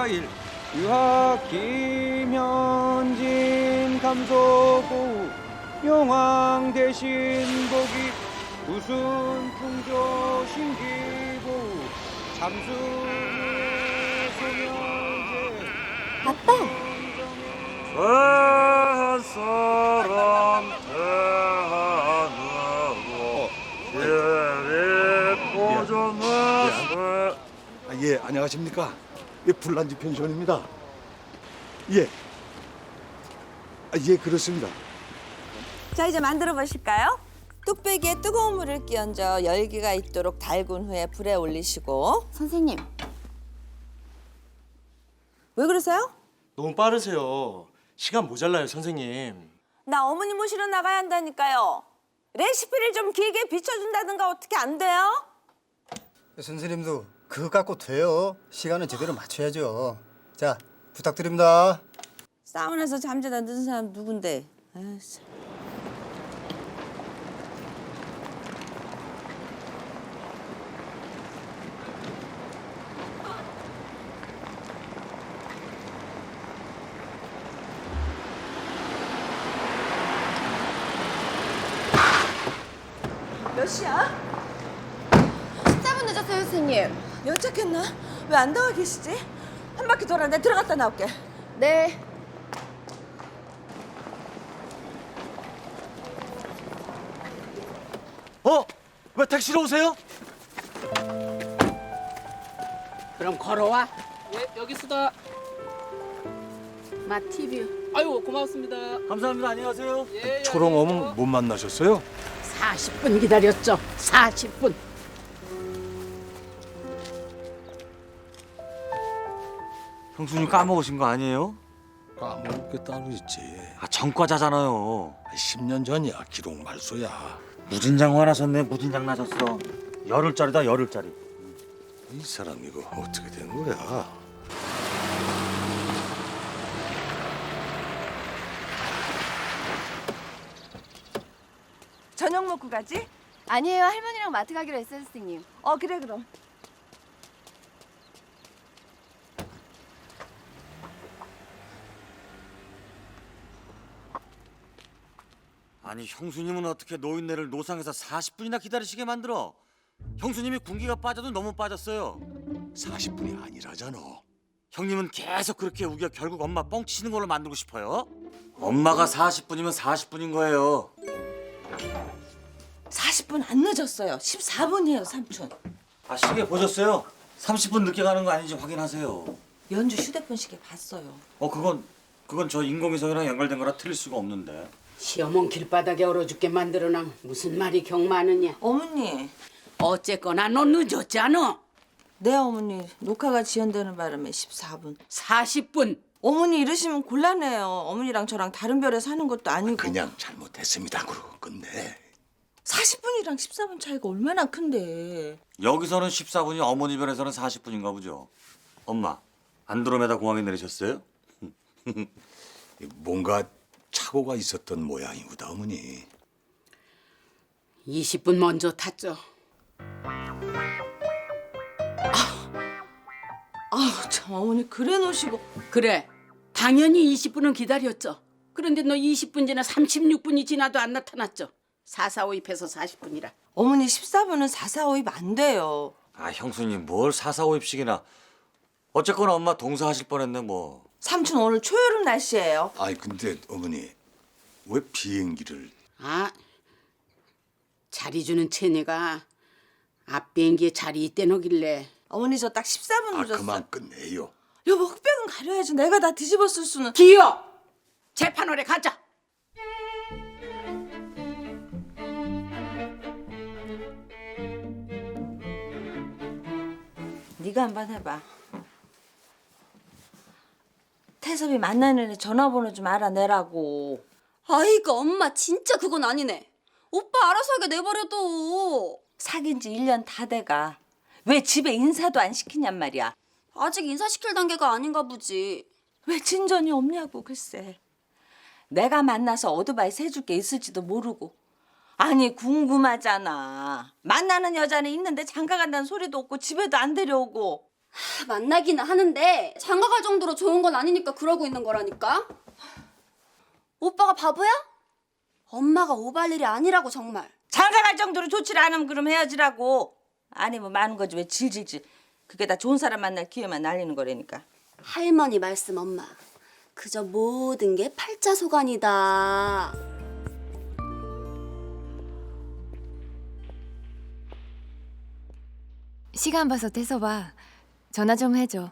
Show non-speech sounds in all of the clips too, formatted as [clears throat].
4일 유학 김현진 감소고 용왕 대신 보기 우순 풍조 신기고 잠수의 소명제. 아빠, 한 사람 태어나고 예리 아, 예, 안녕하십니까? 예, 불난지 펜션입니다. 예. 아, 예, 그렇습니다. 자 이제 만들어 보실까요? 뚝배기에 뜨거운 물을 끼얹어 열기가 있도록 달군 후에 불에 올리시고 선생님, 왜 그러세요? 너무 빠르세요. 시간 모자라요, 선생님. 나 어머니 모시러 나가야 한다니까요. 레시피를 좀 길게 비춰준다든가 어떻게 안 돼요? 선생님도 그거 갖고 돼요. 시간은 제대로 맞춰야죠. 자, 부탁드립니다. 사우나에서 잠자다 늦은 사람 누군데? 아유, 참. 몇 시야? 14분 늦었어요, 선생님. 연착했나? 왜 안 나와 계시지? 한 바퀴 돌아 내 들어갔다 나올게. 네. 어? 왜 택시로 오세요? 그럼 걸어와. 예, 여기 수다. 마 TV. 아유, 고맙습니다. 감사합니다. 안녕하세요. 예, 초롱 어묵 못 만나셨어요? 40분 기다렸죠. 40분. 형수님 까먹으신 거 아니에요? 까먹을 게 따로 있지. 아 전과자잖아요 10년 전이야, 기록 말소야. 무진장 화나셨네 무진장 나셨어 열흘짜리다 열흘짜리 이 사람 이거 어떻게 된 거야? 저녁 먹고 가지? 아니에요, 할머니랑 마트 가기로 했어요, 선생님. 어 그래 그럼. 아니 형수님은 어떻게 노인네를 노상에서 40분이나 기다리시게 만들어 형수님이 군기가 빠져도 너무 빠졌어요 40분이 아니라잖아. 형님은 계속 그렇게 우겨 결국 엄마 뻥치는 걸로 만들고 싶어요? 엄마가 40분이면 40분인 거예요 40분 안 늦었어요. 14분이에요, 삼촌. 아 시계 보셨어요? 30분 늦게 가는 거 아닌지 확인하세요 연주 휴대폰 시계 봤어요. 어 그건 그건 저 인공위성이랑 연결된 거라 틀릴 수가 없는데 시어머니 길바닥에 얼어 죽게 만들어놔. 무슨 말이 경 많으냐. 어머니, 어쨌거나 너 늦었잖아. 내 어머니 녹화가 지연되는 바람에 14분. 40분. 어머니 이러시면 곤란해요. 어머니랑 저랑 다른 별에 사는 것도 아니고. 그냥 잘못했습니다. 그러고 끝내. 40분이랑 14분 차이가 얼마나 큰데. 여기서는 14분이 어머니 별에서는 40분인가 보죠 엄마 안드로메다 공항에 내리셨어요? 뭔가 착오가 있었던 모양이구다, 어머니. 20분 먼저 탔죠. 아우 참 어머니 그래 놓으시고. 그래. 당연히 20분은 기다렸죠. 그런데 너 20분 지나 36분이 지나도 안 나타났죠. 4452해서 40분이라. 어머니 14분은 4452안 돼요. 아 형수님 뭘 사사오입식이나 어쨌거나 엄마 동사하실 뻔했네 뭐 삼촌 오늘 초여름 날씨예요. 아니, 근데 어머니, 왜 비행기를 아, 자리 주는 체내가 앞 비행기에 자리 있대너길래 어머니 저 딱 14분 아, 늦었어. 그만 끝내요. 여보 흑백은 가려야지. 내가 다 뒤집어 쓸 수는. 기어 재판원에 가자. 네가 한번 해봐. 태섭이 만나는 애 전화번호 좀 알아내라고. 아이고, 엄마, 진짜 그건 아니네. 오빠 알아서 하게 내버려둬. 사귄 지 1년 다 돼가. 왜 집에 인사도 안 시키냔 말이야. 아직 인사시킬 단계가 아닌가 보지. 왜 진전이 없냐고 글쎄. 내가 만나서 어드바이스 해줄 게 있을지도 모르고. 아니 궁금하잖아. 만나는 여자는 있는데 장가 간다는 소리도 없고 집에도 안 데려오고. 하, 만나기는 하는데 장가 갈 정도로 좋은 건 아니니까 그러고 있는 거라니까. 오빠가 바보야? 엄마가 오발 일이 아니라고 정말. 장가 갈 정도로 좋지를 않으면 그럼 헤어지라고. 아니면 많은 거지 왜 질질질. 그게 다 좋은 사람 만날 기회만 날리는 거라니까. 할머니 말씀 엄마. 그저 모든 게 팔자소간이다. 시간 봐서 돼서봐. 전화 좀 해줘.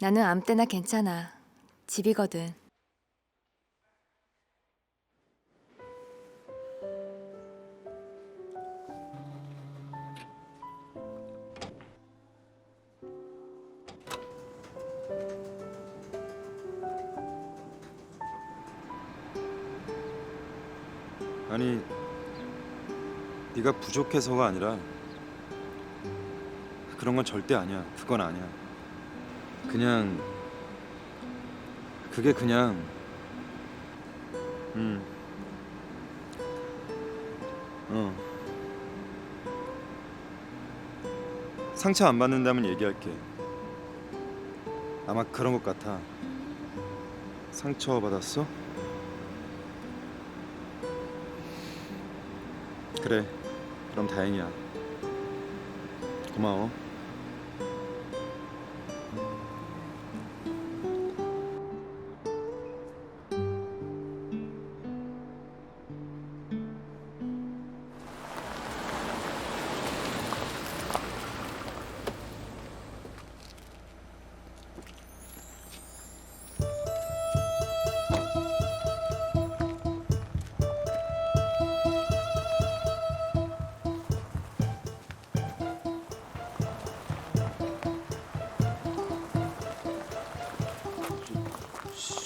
나는 아무 때나 괜찮아. 집이거든. 아니 네가 부족해서가 아니라 그런 건 절대 아니야. 그건 아니야. 그냥 그게 그냥 음. 어. 상처 안 받는다면 얘기할게. 아마 그런 것 같아. 상처 받았어? 그래. 그럼 다행이야. 고마워.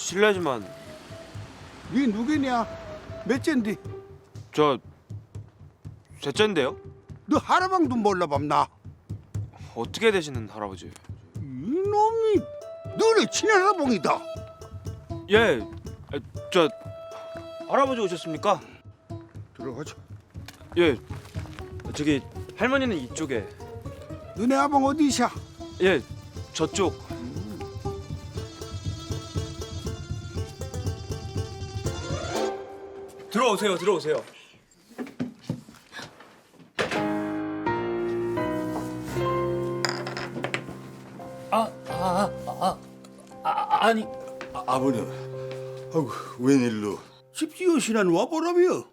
실례지만 네 누구냐? 몇째인데? 저 셋째인데요? 너 하라방도 몰라봤나? 어떻게 되시는 할아버지? 이놈이 너네 친할아봉이다. 예, 아, 저 할아버지 오셨습니까? 들어가자. 예, 저기 할머니는 이쪽에, 너네 아방 어디샤? 예, 저쪽. 들어오세요, 들어오세요. 아니 아, 아버님, 아이고 웬일로 집 지으시란 와보라며.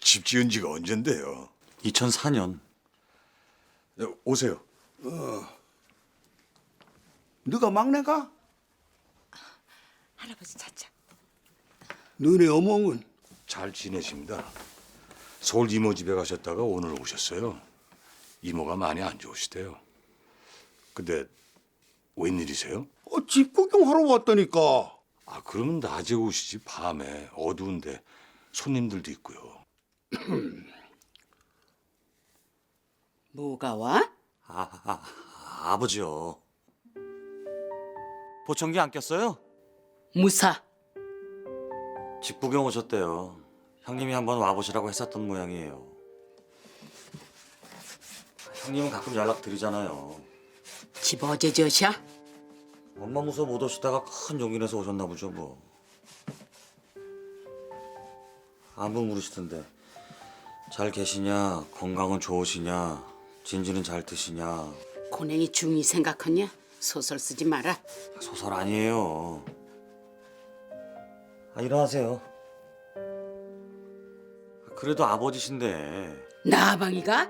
집 지은 지가 언젠데요? 2004년 네, 오세요. 너가 막내가? 할아버지 찾자. 너네 어멍은 잘 지내십니다. 서울 이모 집에 가셨다가 오늘 오셨어요. 이모가 많이 안 좋으시대요. 근데 웬일이세요? 어, 집 구경하러 왔다니까. 아 그러면 낮에 오시지 밤에 어두운데 손님들도 있고요. [clears throat] 뭐가 와? 아, 아 아버지요 보청기 안 꼈어요? 무사. 집 구경 오셨대요. 형님이 한번 와보시라고 했었던 모양이에요. 형님은 가끔 연락 드리잖아요. 집 어제 저샤? 엄마 무서워 못 오시다가 큰 용기 내서 오셨나 보죠 뭐. 안부 물으시던데. 잘 계시냐? 건강은 좋으시냐? 진지는 잘 드시냐? 고냉이 중이 생각하냐? 소설 쓰지 마라. 소설 아니에요 아 일어나세요 그래도 아버지신데 나방이가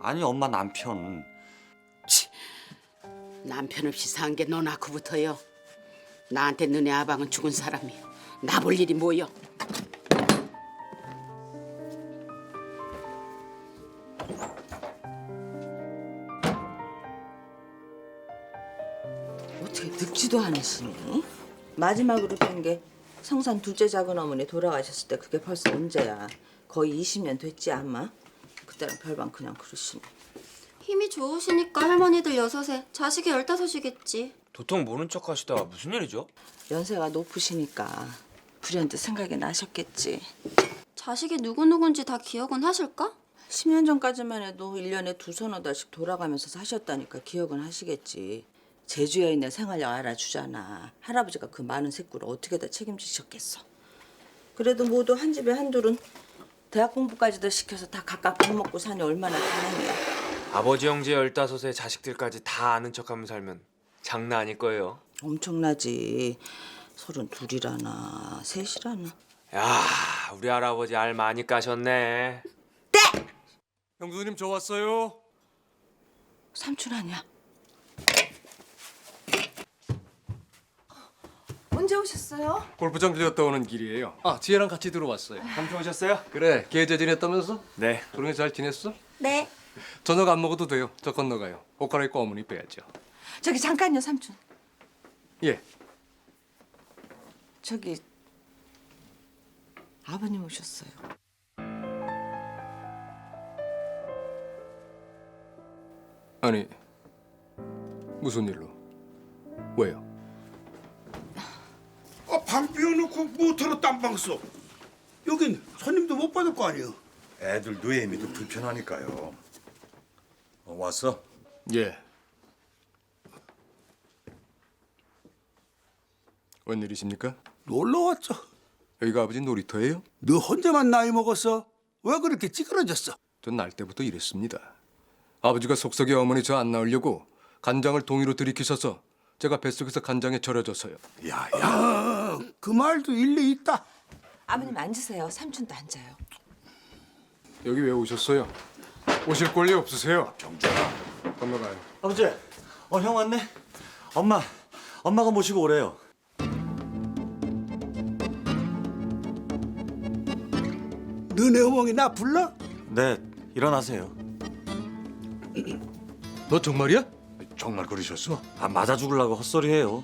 아니 엄마 남편 남편 없이 산 게 너 낳고부터요. 나한테 너네 아방은 죽은 사람이요. 나 볼 일이 뭐여? 어떻게 늙지도 않으시니? 마지막으로 뵌게 성산 둘째 작은 어머니 돌아가셨을 때 그게 벌써 언제야? 거의 20년 됐지 아마? 그때랑 별반 그냥 그러시네. 힘이 좋으시니까 할머니들 여섯에 자식이 열다섯이겠지. 도통 모른 척 하시다가 무슨 일이죠? 연세가 높으시니까 불현듯 생각이 나셨겠지. 자식이 누구누군지 다 기억은 하실까? 10년 전까지만 해도 1년에 두 서너 달씩 돌아가면서 사셨다니까 기억은 하시겠지. 제주에 있는 생활력 알아주잖아. 할아버지가 그 많은 식구를 어떻게 다 책임지셨겠어. 그래도 모두 한 집에 한둘은 대학 공부까지도 시켜서 다 각각 밥 먹고 사니 얼마나 다행이야. 아버지 형제 열다섯에 자식들까지 다 아는 척하면 살면 장난 아닐 거예요. 엄청나지. 서른 둘이라나 셋이라나. 야, 우리 할아버지 알 많이 까셨네. 형수님 저 왔어요. 삼촌 아니야. 언제 오셨어요? 골프장 들렸다 오는 길이에요. 아 지혜랑 같이 들어왔어요. 삼촌 오셨어요? 그래 계제 지냈다면서? 네. 조용히 잘 지냈어? 네. 저녁 안 먹어도 돼요. 저 건너가요. 옷 갈아입고 어머니 빼야죠. 저기 잠깐요 삼촌. 예. 저기 아버님 오셨어요. 아니 무슨 일로? 왜요? 아, 방 비워놓고 모터로 땀방 써. 여긴 손님도 못 받을 거 아니야. 애들 뇌미도 불편하니까요. 어, 왔어? 예. 웬일이십니까? 놀러 왔죠. 여기가 아버지 놀이터예요? 너 혼자만 나이 먹었어? 왜 그렇게 찌그러졌어? 전 날 때부터 이랬습니다. 아버지가 속썩이 어머니 저 안 나오려고 간장을 동이로 들이키셔서 제가 뱃속에서 간장에 절여져서요. 야야. 아, 그 말도 일리 있다. 아버님 앉으세요. 삼촌도 앉아요. 여기 왜 오셨어요? 오실 권리 없으세요. 경주야. 건너가요. 아버지, 어 형 왔네. 엄마, 엄마가 모시고 오래요. 너네 어머니 나 불러? 네, 일어나세요. 너 정말이야? 정말 그러셨어? 아 맞아 죽으려고 헛소리해요.